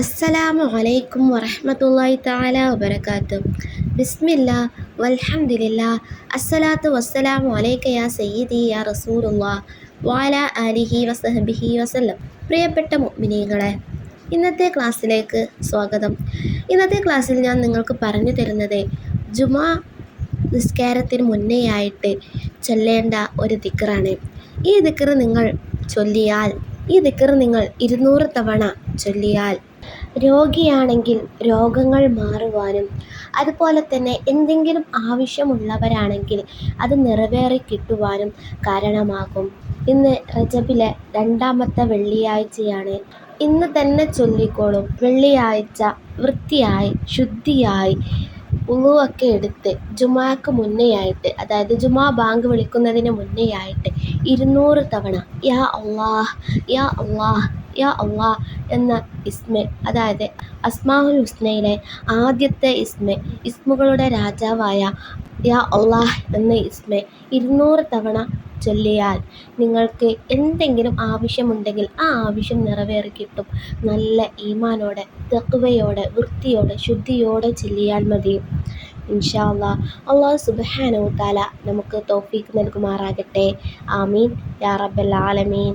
അസ്സലാമു അലൈക്കും വറഹ്മത്തുള്ളാഹി താല വബറകാതുഹു ബിസ്മില്ല വൽഹംദുലില്ലാ അസ്സലാത്തു വസ്സലാമു അലൈക യാ സയ്യിദി യാ റസൂറുല്ലാ വാല അലിഹി വസഹബിഹി വസല്ലം. പ്രിയപ്പെട്ട മുഅ്മിനീങ്ങളെ ഇന്നത്തെ ക്ലാസ്സിലേക്ക് സ്വാഗതം. ഇന്നത്തെ ക്ലാസ്സിൽ ഞാൻ നിങ്ങൾക്ക് പറഞ്ഞു തരുന്നത് ജുമാ നിസ്കാരത്തിന് മുന്നേയായിട്ട് ചൊല്ലേണ്ട ഒരു ദിക്റാണ്. ഈ ദിക്ർ നിങ്ങൾ ചൊല്ലിയാൽ ഈ ദിക്ർ നിങ്ങൾ ഇരുന്നൂറ് തവണ ചൊല്ലിയാൽ രോഗിയാണെങ്കിൽ രോഗങ്ങൾ മാറുവാനും അതുപോലെ തന്നെ എന്തെങ്കിലും ആവശ്യമുള്ളവരാണെങ്കിൽ അത് നിറവേറി കിട്ടുവാനും കാരണമാകും. ഇന്ന് റജബിലെ രണ്ടാമത്തെ വെള്ളിയാഴ്ചയാണ്. ഇന്ന് തന്നെ ചൊല്ലിക്കോളും. വെള്ളിയാഴ്ച വൃത്തിയായി ശുദ്ധിയായി ഉളുവൊക്കെ എടുത്ത് ജുമാക്ക് മുന്നേയായിട്ട് അതായത് ജുമാ ബാങ്ക് വിളിക്കുന്നതിന് മുന്നേയായിട്ട് ഇരുന്നൂറ് തവണ യാ അള്ളാഹ് യാ അള്ളാഹ് യാ അള്ളാ എന്ന ഇസ്മ അതായത് അസ്മാഹുൽ ഹുസ്നയിലെ ആദ്യത്തെ ഇസ്മ ഇസ്മുകളുടെ രാജാവായ യാ അള്ളാഹ് എന്ന ഇസ്മ ഇരുന്നൂറ് തവണ ചൊല്ലിയാൽ നിങ്ങൾക്ക് എന്തെങ്കിലും ആവശ്യമുണ്ടെങ്കിൽ ആ ആവശ്യം നിറവേറി കിട്ടും. നല്ല ഈമാനോടെ തഖ്വയോടെ വൃത്തിയോടെ ശുദ്ധിയോടെ ചൊല്ലിയാൽ മതി. ഇൻഷാ അള്ളാഹ് അള്ളാഹു സുബ്ഹാനഹു തആല നമുക്ക് തോഫീക്ക് നൽകുമാറാകട്ടെ. ആമീൻ. യാ റബ്ബൽ ആലമീൻ.